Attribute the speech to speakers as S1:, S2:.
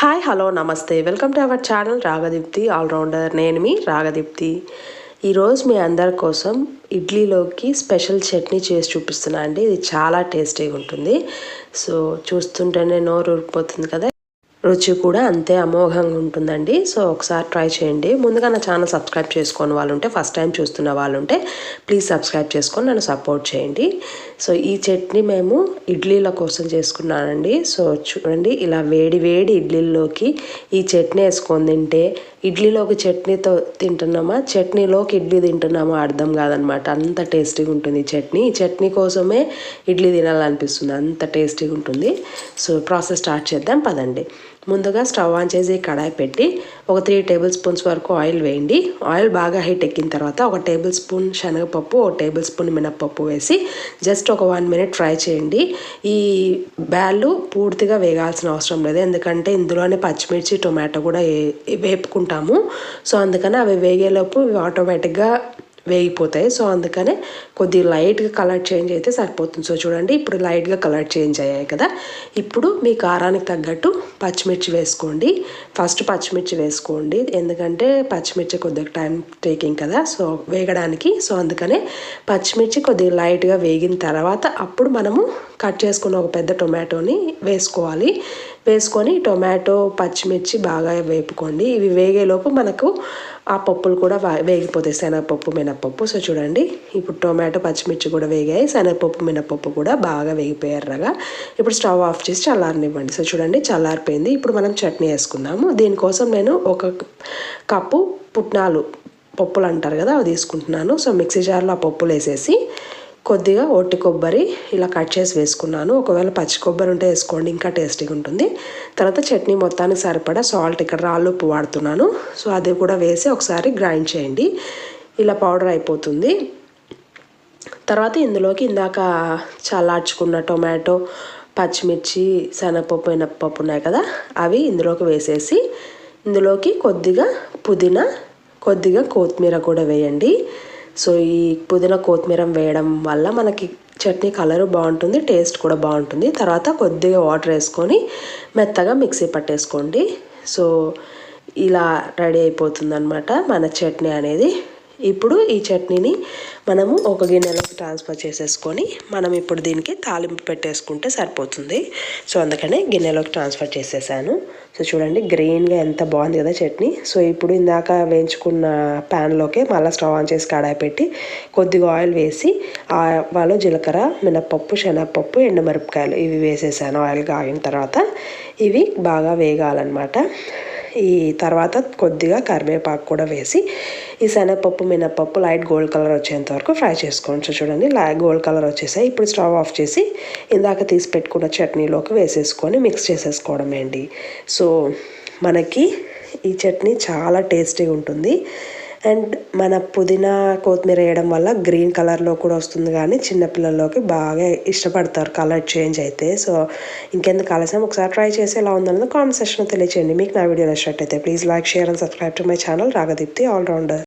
S1: Hi hello namaste welcome to our channel Ragadeepthi allrounder నేను మీ రాగదీప్తి ఈరోజు మీ అందరి కోసం ఇడ్లీలోకి స్పెషల్ చట్నీ చేసి చూపిస్తున్నా అండి. ఇది చాలా టేస్టీగా ఉంటుంది. సో చూస్తుంటేనే నోరు ఊరిపోతుంది కదా. రుచి కూడా అంతే అమోఘంగా ఉంటుందండి. సో ఒకసారి ట్రై చేయండి. ముందుగా నా ఛానల్ సబ్స్క్రైబ్ చేసుకొని వాళ్ళు ఉంటే ఫస్ట్ టైం చూస్తున్న వాళ్ళు ఉంటే ప్లీజ్ సబ్స్క్రైబ్ చేసుకొని నన్ను సపోర్ట్ చేయండి. సో ఈ చట్నీ మేము ఇడ్లీల కోసం చేసుకున్నానండి. సో చూడండి ఇలా వేడి వేడి ఇడ్లీల్లోకి ఈ చట్నీ వేసుకొని తింటే ఇడ్లీలోకి చట్నీతో తింటున్నామా చట్నీలోకి ఇడ్లీ తింటున్నామా అర్థం కాదనమాట. అంత టేస్టీగా ఉంటుంది చట్నీ. ఈ చట్నీ కోసమే ఇడ్లీ తినాలనిపిస్తుంది. అంత టేస్టీగా ఉంటుంది. సో ప్రాసెస్ స్టార్ట్ చేద్దాం. పదండి. ముందుగా స్టవ్ ఆన్ చేసి కడాయి పెట్టి ఒక త్రీ టేబుల్ స్పూన్స్ వరకు ఆయిల్ వేయండి. ఆయిల్ బాగా హీట్ ఎక్కిన తర్వాత ఒక టేబుల్ స్పూన్ శనగపప్పు ఒక టేబుల్ స్పూన్ మినప్పప్పు వేసి జస్ట్ ఒక వన్ మినిట్ ఫ్రై చేయండి. ఈ బ్యాళ్ళు పూర్తిగా వేగాల్సిన అవసరం లేదు. ఎందుకంటే ఇందులోనే పచ్చిమిర్చి టొమాటో కూడా వేపుకుంటాము. సో అందుకని అవి వేగేలోపు ఆటోమేటిక్గా వేగిపోతాయి. సో అందుకనే కొద్దిగా లైట్గా కలర్ చేంజ్ అయితే సరిపోతుంది. సో చూడండి ఇప్పుడు లైట్గా కలర్ చేంజ్ అయ్యాయి కదా. ఇప్పుడు మీ కారానికి తగ్గట్టు పచ్చిమిర్చి వేసుకోండి. ఫస్ట్ పచ్చిమిర్చి వేసుకోండి. ఎందుకంటే పచ్చిమిర్చి కొద్దిగా టైం టేకింగ్ కదా. సో వేగడానికి. సో అందుకనే పచ్చిమిర్చి కొద్దిగా లైట్గా వేగిన తర్వాత అప్పుడు మనము కట్ చేసుకున్న ఒక పెద్ద టొమాటోని వేసుకోవాలి. వేసుకొని టొమాటో పచ్చిమిర్చి బాగా వేపుకోండి. ఇవి వేగేలోపు మనకు ఆ పప్పులు కూడా వేగిపోతాయి. శనగపప్పు మినపప్పు. సో చూడండి ఇప్పుడు టొమాటో పచ్చిమిర్చి కూడా వేగాయి. శనగపప్పు మినపప్పు కూడా బాగా వేగిపోయారుగా ఇప్పుడు స్టవ్ ఆఫ్ చేసి చల్లారనివ్వండి. సో చూడండి చల్లారిపోయింది. ఇప్పుడు మనం చట్నీ వేసుకుందాము. దీనికోసం నేను ఒక కప్పు పుట్నాలు పప్పులు అంటారు కదా అవి తీసుకుంటున్నాను. సో మిక్సీ జార్లో ఆ పప్పులు వేసేసి కొద్దిగా ఒట్టి కొబ్బరి ఇలా కట్ చేసి వేసుకున్నాను. ఒకవేళ పచ్చి కొబ్బరి ఉంటే వేసుకోండి ఇంకా టేస్టీగా ఉంటుంది. తర్వాత చట్నీ మొత్తానికి సరిపడా సాల్ట్ ఇక్కడ రాళ్ళు ఉప్పు వాడుతున్నాను. సో అది కూడా వేసి ఒకసారి గ్రైండ్ చేయండి. ఇలా పౌడర్ అయిపోతుంది. తర్వాత ఇందులోకి ఇందాక చల్లార్చుకున్న టొమాటో పచ్చిమిర్చి శనగపప్పు మినప్పప్పు ఉన్నాయి కదా అవి ఇందులోకి వేసేసి ఇందులోకి కొద్దిగా పుదీనా కొద్దిగా కొత్తిమీర కూడా వేయండి. సో ఈ పుదీనా కొత్తిమీర వేయడం వల్ల మనకి చట్నీ కలరు బాగుంటుంది టేస్ట్ కూడా బాగుంటుంది. తర్వాత కొద్దిగా వాటర్ వేసుకొని మెత్తగా మిక్సీ పట్టేసుకోండి. సో ఇలా రెడీ అయిపోతుంది అనమాట మన చట్నీ అనేది. ఇప్పుడు ఈ చట్నీని మనము ఒక గిన్నెలోకి ట్రాన్స్ఫర్ చేసేసుకొని మనం ఇప్పుడు దీనికి తాలింపు పెట్టేసుకుంటే సరిపోతుంది. సో అందుకనే గిన్నెలోకి ట్రాన్స్ఫర్ చేసేసాను. సో చూడండి గ్రీన్గా ఎంత బాగుంది కదా చట్నీ. సో ఇప్పుడు ఇందాక వేయించుకున్న ప్యాన్లోకి మళ్ళీ స్టవ్ ఆన్ చేసి కడాయి పెట్టి కొద్దిగా ఆయిల్ వేసి వాళ్ళు జీలకర్ర మినప్పప్పు శనగపప్పు ఎండుమిరపకాయలు ఇవి వేసేసాను. ఆయిల్ కాగిన తర్వాత ఇవి బాగా వేగాలన్నమాట. ఈ తర్వాత కొద్దిగా కరివేపాకు కూడా వేసి ఈ శనగపప్పు మినపప్పు లైట్ గోల్డ్ కలర్ వచ్చేంత వరకు ఫ్రై చేసుకోవచ్చు. చూడండి లైట్ గోల్డ్ కలర్ వచ్చేసాయి. ఇప్పుడు స్టవ్ ఆఫ్ చేసి ఇందాక తీసి పెట్టుకున్న చట్నీలోకి వేసేసుకొని మిక్స్ చేసేసుకోవడం అండి సో మనకి ఈ చట్నీ చాలా టేస్టీగా ఉంటుంది. అండ్ మన పుదీనా కొత్తిమీర వేయడం వల్ల గ్రీన్ కలర్లో కూడా వస్తుంది కానీ చిన్నపిల్లల్లోకి బాగా ఇష్టపడతారు కలర్ చేంజ్ అయితే. సో ఇంకెందుకు ఆలస్యం? ఒకసారి ట్రై చేసి ఎలా ఉందన్నది కామెంట్ సెక్షన్లో తెలియచేయండి. మీకు నా వీడియో నచ్చినట్టయితే please like share and subscribe to my channel. Ragadeepthi allrounder.